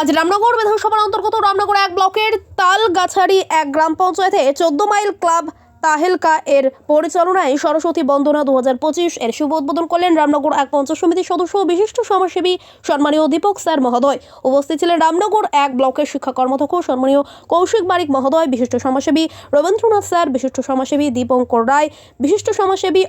আজ রামনগর বিধানসভার অন্তর্গত রামনগর এক ব্লকের তালগাছাড়ি এক গ্রাম পঞ্চায়েতে চোদ্দ মাইল ক্লাব তাহেলকা এর পরিচালনায় সরস্বতী বন্দনা দু হাজার পঁচিশ এর শুভ উদ্বোধন করলেন রামনগর এক পঞ্চায়েত সমিতির সদস্য ও বিশিষ্ট সমাজসেবী সম্মানীয় দীপক স্যার মহোদয়। উপস্থিত ছিলেন রামনগর এক ব্লকের শিক্ষা কর্মদক্ষ সম্মানীয় কৌশিক বারিক মহোদয়, বিশিষ্ট সমাজসেবী রবীন্দ্রনাথ স্যার, বিশিষ্ট সমাজসেবী দীপঙ্কর রায়, বিশিষ্ট সমাজসেবী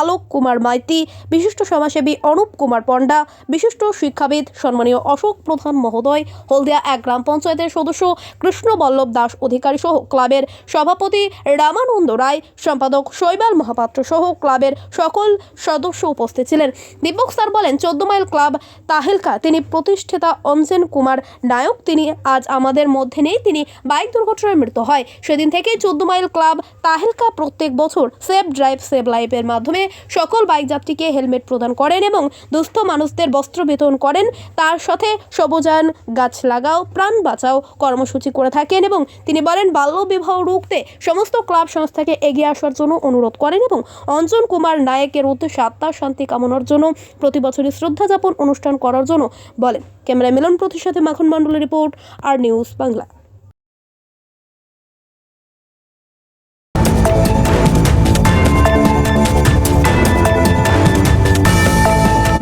আলোক কুমার মাইতি, বিশিষ্ট সমাজসেবী অনুপ কুমার পণ্ডা, বিশিষ্ট শিক্ষাবিদ সম্মানীয় অশোক প্রধান মহোদয়, হলদিয়া এক গ্রাম পঞ্চায়েতের সদস্য কৃষ্ণ বল্লভ দাস অধিকারী সহ ক্লাবের সভাপতি রামানন্দ রায়, সম্পাদক শৈবাল মহাপাত্র সহ ক্লাবের সকল সদস্য উপস্থিত ছিলেন। দীপক স্যার বলেন, চোদ্দ মাইল ক্লাব তাহেলকা, তিনি প্রতিষ্ঠাতা অঞ্জন কুমার নায়ক, তিনি আজ আমাদের মধ্যে নেই, তিনি বাইক দুর্ঘটনায় মৃত্যু হয়। সেদিন থেকেই চোদ্দ মাইল ক্লাব তাহেলকা প্রত্যেক বছর সেভ ড্রাইভ, সেভ লাইফের মাধ্যমে সকল বাইক যাত্রীকে হেলমেট প্রদান করেন এবং দুস্থ মানুষদের বস্ত্র বিতরণ করেন। তার সাথে সবুজায়ন, গাছ লাগাও, প্রাণ বাঁচাও কর্মসূচি করে থাকেন এবং তিনি বলেন, বাল্য বিবাহ রুখতে সমস্ত ক্লাব সংস্থাকে এগিয়ে আসার জন্য অনুরোধ করেন এবং অঞ্জন কুমার নায়কের উদ্দেশ্যে আত্মার শান্তি কামনার জন্য প্রতি বছরই শ্রদ্ধা যাপন অনুষ্ঠান করার জন্য বলেন। ক্যামেরা মিলন প্রতির সাথে মাখন মণ্ডলের রিপোর্ট, আর নিউজ বাংলা।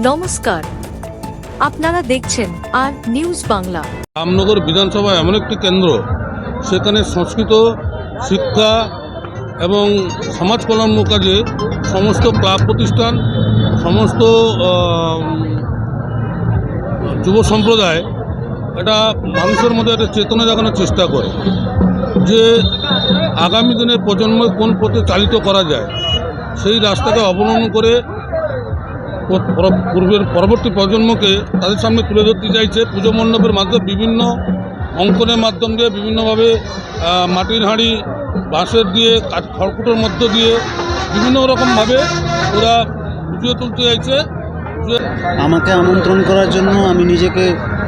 নমস্কার। আপনারা দেখছেন আর নিউজ বাংলা। রামনগর বিধানসভা এমন একটি কেন্দ্র, সেখানে সংস্কৃত, শিক্ষা এবং সমাজ কল্যাণ কাজে সমস্ত ক্লাব প্রতিষ্ঠান, সমস্ত যুব সম্প্রদায় এটা মানুষের মধ্যে একটা চেতনা জাগানোর চেষ্টা করে যে আগামী দিনে প্রজন্ম কোন পথে চালিত করা যায়। সেই রাস্তাকে অবলম্বন করে পূর্বের পরবর্তী প্রজন্মকে তাদের সামনে তুলে ধরতে চাইছে। পুজো মণ্ডপের মাধ্যমে বিভিন্ন অঙ্কনের মাধ্যম দিয়ে বিভিন্নভাবে মাটির হাঁড়ি, বাঁশের দিয়ে, কাঠ খড়কুটোর মধ্য দিয়ে বিভিন্ন রকমভাবে ওরা পুজো তুলতে চাইছে। আমাকে আমন্ত্রণ করার জন্য আমি নিজেকে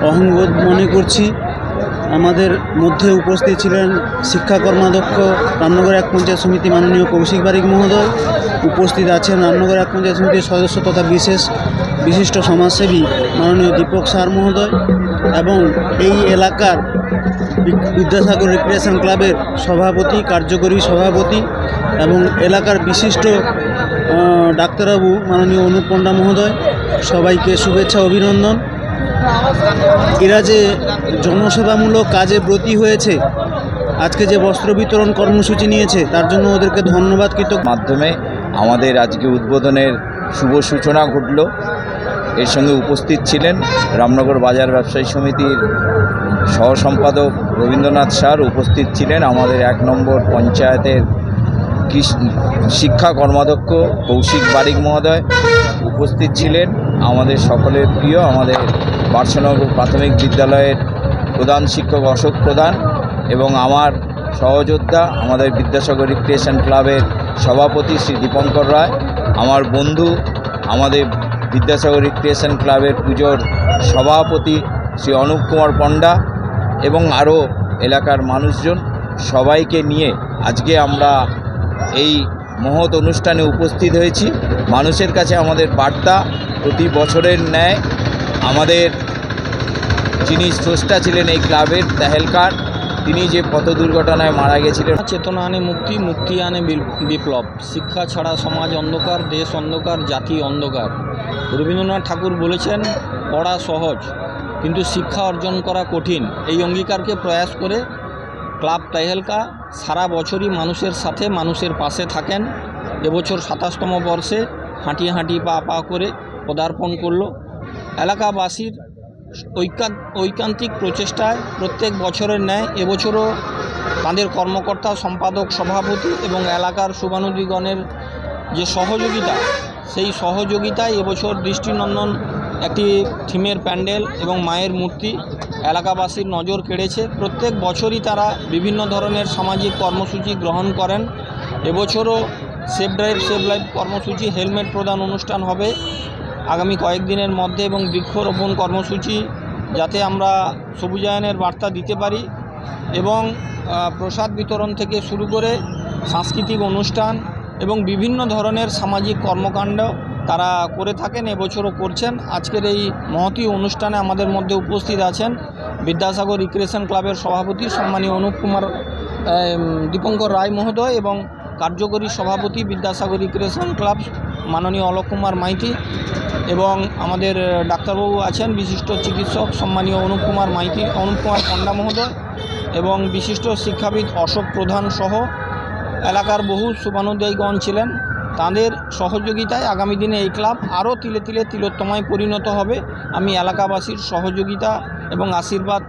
অহংবোধ মনে করছি। আমাদের মধ্যে উপস্থিত ছিলেন শিক্ষা কর্মাধ্যক্ষ, রামনগর এক পঞ্চায়েত সমিতি মাননীয় কৌশিক বারিক মহোদয় উপস্থিত আছেন রামনগর এক পঞ্চায়েত সমিতির সদস্য তথা বিশেষ বিশিষ্ট সমাজসেবী মাননীয় দীপক সার মহোদয় এবং এই এলাকার বিদ্যাসাগর রিক্রিয়েশন ক্লাবের সভাপতি, কার্যকরী সভাপতি এবং এলাকার বিশিষ্ট ডাক্তারবাবু মাননীয় অনুপ পণ্ডা মহোদয়, সবাইকে শুভেচ্ছা, অভিনন্দন। এরা যে জনসেবামূলক কাজে ব্রতী হয়েছে, আজকে যে বস্ত্র বিতরণ কর্মসূচি নিয়েছে, তার জন্য ওদেরকে ধন্যবাদ, কৃতজ্ঞ। মাধ্যমে আমাদের আজকে উদ্বোধনের শুভ সূচনা ঘটল। এর সঙ্গে উপস্থিত ছিলেন রামনগর বাজার ব্যবসায়ী সমিতির সহসম্পাদক রবীন্দ্রনাথ স্যার। উপস্থিত ছিলেন আমাদের এক নম্বর পঞ্চায়েতের কৃষ- শিক্ষা কর্মাধ্যক্ষ কৌশিক বারিক মহোদয়। উপস্থিত ছিলেন আমাদের সকলের প্রিয়, আমাদের বার্ষনগর প্রাথমিক বিদ্যালয়ের প্রধান শিক্ষক অশোক প্রধান এবং আমার সহযোদ্ধা, আমাদের বিদ্যাসাগর রিক্রিয়েশন ক্লাবের সভাপতি শ্রী দীপঙ্কর রায়, আমার বন্ধু, আমাদের বিদ্যাসাগর রিক্রিয়েশন ক্লাবের পুজোর সভাপতি শ্রী অনুপ কুমার পণ্ডা এবং আরও এলাকার মানুষজন, সবাইকে নিয়ে আজকে আমরা এই মহৎ অনুষ্ঠানে উপস্থিত হয়েছি। মানুষের কাছে আমাদের বার্তা, প্রতি বছরের ন্যায় আমাদের যিনি স্রষ্টা ছিলেন এই ক্লাবের, তেহেলকার তিনি যে পথ দুর্ঘটনায় মারা গেছিলেন। চেতনা আনে মুক্তি মুক্তি আনে বিপ্লব। শিক্ষা ছাড়া সমাজ অন্ধকার, দেশ অন্ধকার, জাতি অন্ধকার। রবীন্দ্রনাথ ঠাকুর বলেছেন, পড়া সহজ, কিন্তু শিক্ষা অর্জন করা কঠিন। এই অঙ্গীকারকে প্রয়াস করে ক্লাব তাহেলকা সারা বছরই মানুষের সাথে মানুষের পাশে থাকেন। এবছর সাতাশতম বর্ষে হাঁটিয়ে হাঁটিয়ে পা পা করে পদার্পণ করল। এলাকাবাসীর ঐকান্তিক প্রচেষ্টায় প্রত্যেক বছরের ন্যায় এবছরও তাদের কর্মকর্তা, সম্পাদক, সভাপতি এবং এলাকার শুভানুদিগণের যে সহযোগিতা, সেই সহযোগিতায় এবছর দৃষ্টিনন্দন একটি থিমের প্যান্ডেল এবং মায়ের মূর্তি এলাকাবাসীর নজর কেড়েছে। প্রত্যেক বছরই তারা বিভিন্ন ধরনের সামাজিক কর্মসূচি গ্রহণ করেন। এবছরও সেফ ড্রাইভ সেভ লাইফ কর্মসূচি, হেলমেট প্রদান অনুষ্ঠান হবে আগামী কয়েকদিনের মধ্যে এবং বৃক্ষরোপণ কর্মসূচি যাতে আমরা সবুজায়নের বার্তা দিতে পারি এবং প্রসাদ বিতরণ থেকে শুরু করে সাংস্কৃতিক অনুষ্ঠান এবং বিভিন্ন ধরনের সামাজিক কর্মকাণ্ড তারা করে থাকেন, এবছরও করছেন। আজকের এই মহতি অনুষ্ঠানে আমাদের মধ্যে উপস্থিত আছেন বিদ্যাসাগর রিক্রিয়েশন ক্লাবের সভাপতি সম্মানীয় অনুপ কুমার দীপঙ্কর রায় মহোদয় এবং কার্যকরী সভাপতি বিদ্যাসাগর রিক্রিয়েশন ক্লাব মাননীয় অলোক কুমার মাইতি এবং আমাদের ডাক্তারবাবু আছেন বিশিষ্ট চিকিৎসক সম্মানীয় অনুপ কুমার মাইতি, অনুপ কুমার পণ্ডা মহোদয় এবং বিশিষ্ট শিক্ষাবিদ অশোক প্রধান সহ এলাকার বহু শুভানুদ্দায়ীগণ ছিলেন। তাদের সহযোগিতায় আগামী দিনে এই ক্লাব আরও তিলে তিলে তিলোত্তমায় পরিণত হবে। আমি এলাকাবাসীর সহযোগিতা এবং আশীর্বাদ